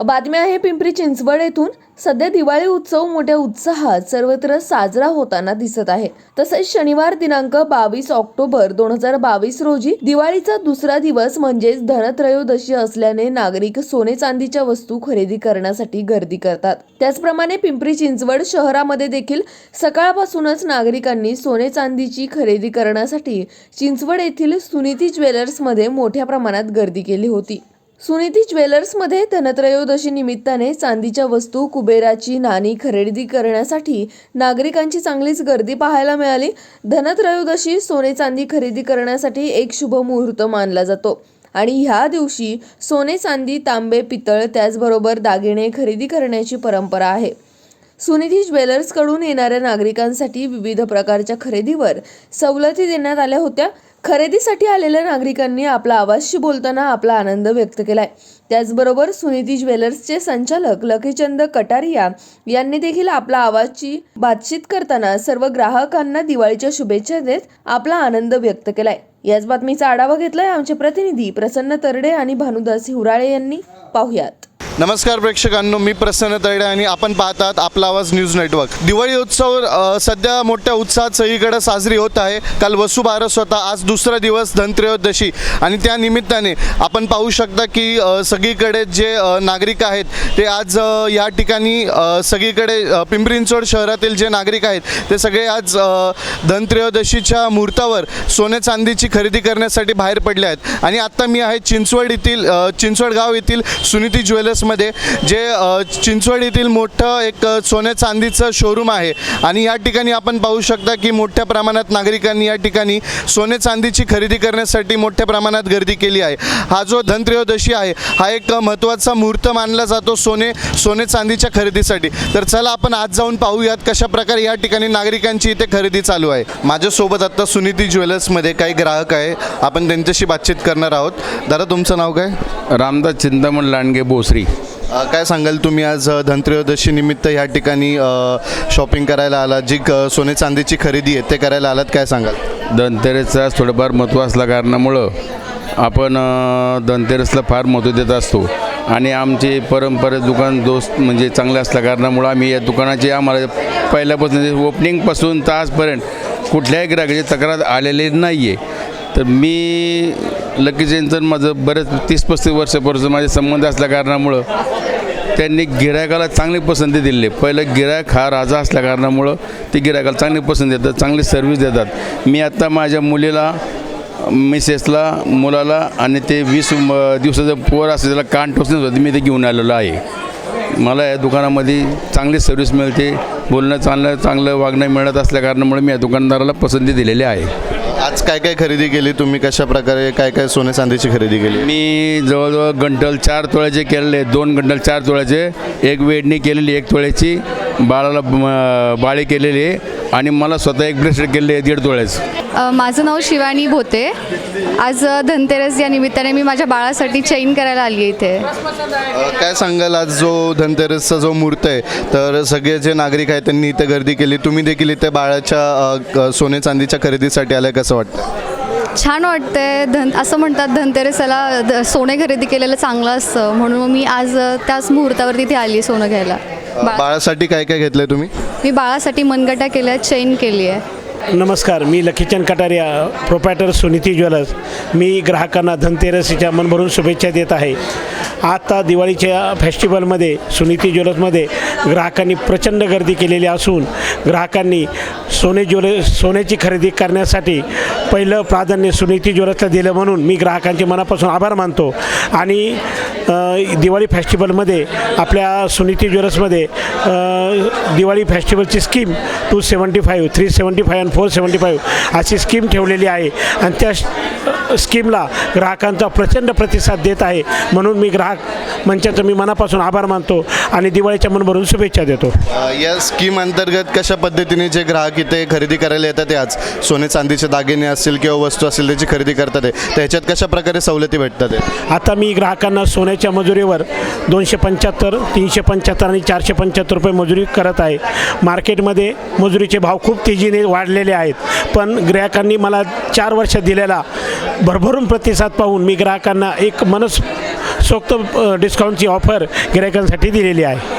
बातमी आहे पिंपरी चिंचवड येथून सध्या दिवाळी उत्सव मोठ्या उत्साहात सर्वत्र साजरा होताना दिसत आहे. तसेच शनिवार दिनांक बावीस ऑक्टोबर दोन हजार बावीस रोजी दिवाळीचा दुसरा दिवस म्हणजेच धनत्रयोदशी असल्याने नागरिक सोने चांदीच्या वस्तू खरेदी करण्यासाठी गर्दी करतात. त्याचप्रमाणे पिंपरी चिंचवड शहरामध्ये देखील सकाळपासूनच नागरिकांनी सोने चांदीची खरेदी करण्यासाठी चिंचवड येथील सुनीती ज्वेलर्समध्ये मोठ्या प्रमाणात गर्दी केली होती. सुनीती ज्वेलर्समध्ये धनत्रयोदशी निमित्ताने चांदीच्या वस्तू कुबेराची नाणी खरेदी करण्यासाठी नागरिकांची चांगलीच गर्दी पाहायला मिळाली. धनत्रयोदशी सोने चांदी खरेदी करण्यासाठी एक शुभ मुहूर्त मानला जातो. आणि ह्या दिवशी सोने चांदी तांबे पितळ त्याचबरोबर दागिने खरेदी करण्याची परंपरा आहे. सुनिधी ज्वेलर्सकडून येणाऱ्या नागरिकांसाठी विविध प्रकारच्या खरेदीवर सवलती देण्यात आल्या होत्या. खरेदीसाठी आलेल्या नागरिकांनी आपला आवाजशी बोलताना आपला आनंद व्यक्त केलाय. त्याचबरोबर सुनीती ज्वेलर्सचे संचालक लखीचंद कटारिया यांनी देखील आपला आवाजची बातचीत करताना सर्व ग्राहकांना दिवाळीच्या शुभेच्छा देत आपला आनंद व्यक्त केलाय. याच बातमीचा आढावा घेतलाय आमचे प्रतिनिधी प्रसन्न तरडे आणि भानुदास हिवराळे यांनी. पाहुयात. नमस्कार प्रेक्षकांनो मी प्रसन्न तळडे आणि आपण पाहतात आपला आवाज न्यूज नेटवर्क. दिवाळी उत्सव सध्या मोठ्या उत्साहात सगळीकडे साजरी होत आहे. काल वसुबारस होता आज दुसरा दिवस धनत्रयोदशी. आणि त्या निमित्ताने आपण पाहू शकता की सगळीकडे जे नागरिक आहेत ते आज या ठिकाणी सगळीकडे पिंपरींचोड शहरातील जे नागरिक आहेत ते सगळे आज धनत्रयोदशीच्या मुहूर्तावर सोने चांदीची खरेदी करण्यासाठी बाहेर पडले आहेत. आणि आत्ता मी आहे चिंचवड येथील चिंचवड गाव येथील सुनीती ज्वेलर्स मध्ये जे चिंचवड येथील मोठं एक सोन्या सोने चांदीचं शोरूम आहे. आणि या ठिकाणी आपण पाहू शकता की मोठ्या प्रमाणात नागरिकांनी या ठिकाणी सोने चांदीची खरेदी करण्यासाठी मोठ्या प्रमाणात गर्दी केली आहे. हा जो धनत्रयोदशी आहे हा एक महत्त्वाचा मुहूर्त मानला जातो सोने सोने चांदीच्या खरेदीसाठी. तर चला आपण आज जाऊन पाहूयात कशा प्रकारे या ठिकाणी नागरिकांची इथे खरेदी चालू आहे. माझ्यासोबत आत्ता सुनीती ज्वेलर्समध्ये काही ग्राहक आहे. आपण त्यांच्याशी बातचीत करणार आहोत. दादा तुमचं नाव काय? रामदास चिंतामण लांडगे बोसरी काय सांगाल तुम्ही आज धनत्रयोदशी निमित्त या ठिकाणी शॉपिंग करायला आलात जी क- सोने चांदीची खरेदी आहे ते करायला आलात काय सांगाल? धनतेरसचा थोडंफार महत्त्व असल्या कारणामुळं आपण धनतेरसला फार महत्त्व देत असतो. आणि आमचे परंपरा दुकान दोस्त म्हणजे चांगले असल्या कारणामुळं आम्ही या दुकानाची आम्हाला पहिल्यापासून म्हणजे ओपनिंगपासून तर आजपर्यंत कुठल्याही ग्राहकाची तक्रार आलेली नाही आहे तर मी लकी जयंतन माझं बरेच तीस पस्तीस वर्षापासून माझे संबंध असल्या कारणामुळं त्यांनी गिरायकाला चांगली पसंती दिली. पहिलं गिरायक हा राजा असल्या कारणामुळं ते गिरायकाला चांगली पसंती देतात चांगली सर्व्हिस देतात. मी आत्ता माझ्या मुलीला मिसेसला मुलाला आणि ते वीस दिवसाचं पोर असं त्याला कान टोचण्यासाठी मी ते घेऊन आलेलो आहे. मला या दुकानामध्ये चांगली सर्व्हिस मिळते बोलणं चांगलं चांगलं वागणं मिळत असल्या कारणामुळे मी या दुकानदाराला पसंती दिलेली आहे. आज काय काय खरेदी केली? तुम्ही कशा प्रकारे काय काय सोने चांदीची खरेदी केली? मी जवळजवळ गंटल चार तोळ्याचे केलेले दोन गंटल चार तोळ्याचे एक वेडणी केलेली एक तोळ्याची बाळाला बाळी केलेली आहे आणि मला स्वतः एक ब्रेसलेट केलेली आहे दीड तोळ्याचं. माझं नाव शिवानी भोते. आज धनतेरस या निमित्ताने मी माझ्या बाळासाठी चैन करायला आली आहे इथे. अ, काय सांगाल आज जो धनतेरसचा जो मूर्त आहे? तर सगळे जे नागरिक आहेत त्यांनी इथे गर्दी केली. तुम्ही देखील इथे बाळाच्या अ, क- सोने चांदीच्या खरेदीसाठी आलाय कसं वाटतं छान वाटतंय. धन असं म्हणतात धनतेरसाला द- सोने खरेदी केलेलं चांगलं असतं. म्हणून मग मी आज अ, त्याच मुहूर्तावर तिथे आली सोनं घ्यायला. बा बाळासाठी काय काय घेतलंय तुम्ही? मी बाळासाठी मनगटा केल्या चैन केली आहे. नमस्कार मी लखीचंद कटारिया प्रोपॅटर सुनीती ज्वेलर्स. मी ग्राहकांना धनतेरसीच्या मनभरून शुभेच्छा देत आहे. आता दिवाळीच्या फेस्टिवलमध्ये सुनीती ज्वेलर्समध्ये ग्राहकांनी प्रचंड गर्दी केलेली असून ग्राहकांनी सोने ज्वेल सोन्याची खरेदी करण्यासाठी पहिलं प्राधान्य सुनीती ज्वेलर्सला दिलं म्हणून मी ग्राहकांचे मनापासून आभार मानतो. आणि दिवाळी फेस्टिवलमध्ये आपल्या सुनीती ज्वेलर्समध्ये Diwali फेस्टिवलची scheme two seventy five three seventy five four seventy five अशी स्कीम ठेवलेली आहे. आणि त्या स्कीमला ग्राहकांचा प्रचंड प्रतिसाद देत आहे. म्हणून मी ग्राहक मंचाचं मी मनापासून आभार मानतो आणि दिवाळीच्या मनभरून शुभेच्छा देतो. या स्कीम अंतर्गत कशा पद्धतीने जे ग्राहक इथे खरेदी करायला येतात ते आज? सोने चांदीचे दागिने असतील किंवा वस्तू असतील त्याची खरेदी करतात ह्याच्यात कशा प्रकारे सवलती भेटतात आता मी ग्राहकांना सोन्याच्या मजुरीवर दोनशे पंच्याहत्तर तीनशे पंच्याहत्तर आणि चारशे पंच्याहत्तर रुपये मजुरी करत आहे. मार्केटमध्ये मजुरीचे भाव खूप तेजीने वाढलेले आहेत. पण ग्राहकांनी मला चार वर्ष दिलेला भरभरून प्रतिसाद पाहून मी ग्राहकांना एक मनस सोक्त डिस्काउंटची ऑफर गिरायकांसाठी दिलेली आहे.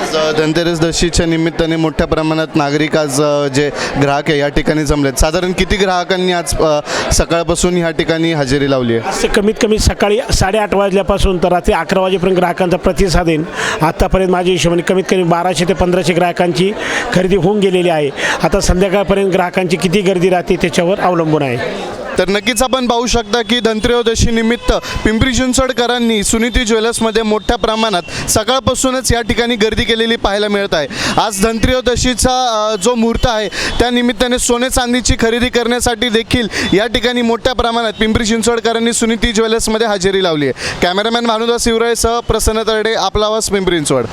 आज धनतेरस दशीच्या निमित्ताने मोठ्या प्रमाणात नागरिक आज जे ग्राहक आहे या ठिकाणी जमलेत. साधारण किती ग्राहकांनी आज सकाळपासून ह्या ठिकाणी हजेरी लावली आहे? आज कमीत कमी सकाळी साडेआठ वाजल्यापासून तर रात्री अकरा वाजेपर्यंत ग्राहकांचा प्रतिसाद येईल आत्तापर्यंत माझ्या हिशोबाने कमीत कमी बाराशे ते पंधराशे ग्राहकांची खरेदी होऊन गेलेली आहे. आता संध्याकाळपर्यंत ग्राहकांची किती गर्दी राहते त्याच्यावर अवलंबून आहे. तर नक्कीच आपण पाहू शकता की धनत्रयोदशी निमित्त पिंपरी चिंचवडकरांनी सुनीती ज्वेलर्समध्ये मोठ्या प्रमाणात सकाळपासूनच या ठिकाणी गर्दी केलेली पाहायला मिळत आहे. आज धनत्रयोदशीचा जो मुहूर्त आहे त्या निमित्ताने सोने चांदीची खरेदी करण्यासाठी देखील या ठिकाणी मोठ्या प्रमाणात पिंपरी चिंचवडकरांनी सुनीती ज्वेलर्समध्ये हजेरी लावली आहे. कॅमेरामॅन भानुदास शिवरायसह प्रसन्न तरडे आपला आवाज पिंपरी चिंचवड.